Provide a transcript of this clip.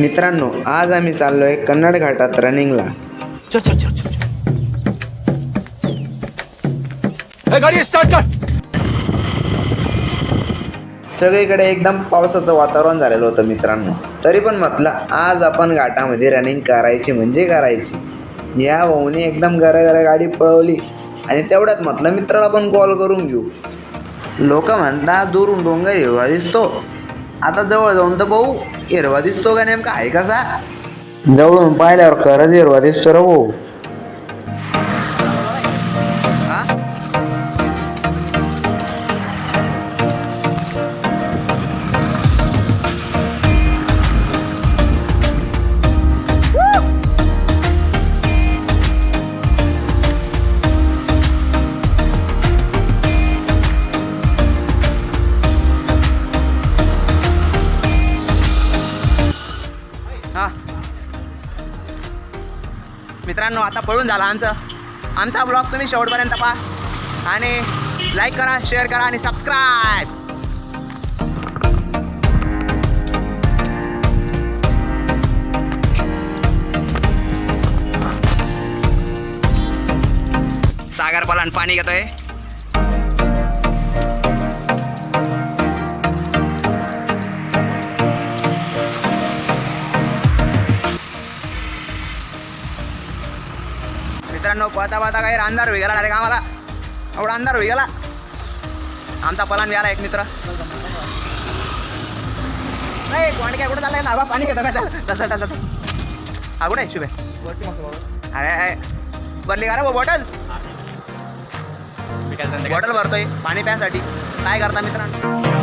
मित्रांनो आज आम्ही चाललोय कन्नड घाटात रनिंगला. सगळीकडे एकदम पावसाचं वातावरण झालेलं होतं मित्रांनो. तरी पण म्हटलं आज आपण घाटामध्ये रनिंग करायची म्हणजे करायची. या भाऊने एकदम गरा गाडी पळवली आणि तेवढ्यात म्हटलं मित्राला पण कॉल करून घेऊ. लोक म्हणतात दूरून डोंगर हिरवा दिसतो. आता जवळ जाऊन तर भाऊ हिरवा दिसतो का नेमका? आहे कसा? जवळून पाहिल्यावर खरंच हिरवा दिसतो रे भाऊ. मित्रांनो आता पळून झाला आमचं. आमचा ब्लॉग तुम्ही शेवटपर्यंत पहा. आणि लाईक करा शेअर करा आणि सबस्क्राईब सागर पलान पाणी घेतोय. मित्रांनो पळता पळता काही अंधार होई गेला डायरेक्ट आम्हाला. एवढा अंधार होई गेला आमचा पलान गेला एक मित्र. नाही कोण काय कुठं चाललाय? ना पाणी घेतो काय चल चल चल चल. हा कुठे शुभे? अरे अरे. भरली का रे बॉटल बॉटल भरतोय. पाणी प्यासाठी. काय करता मित्रांनो?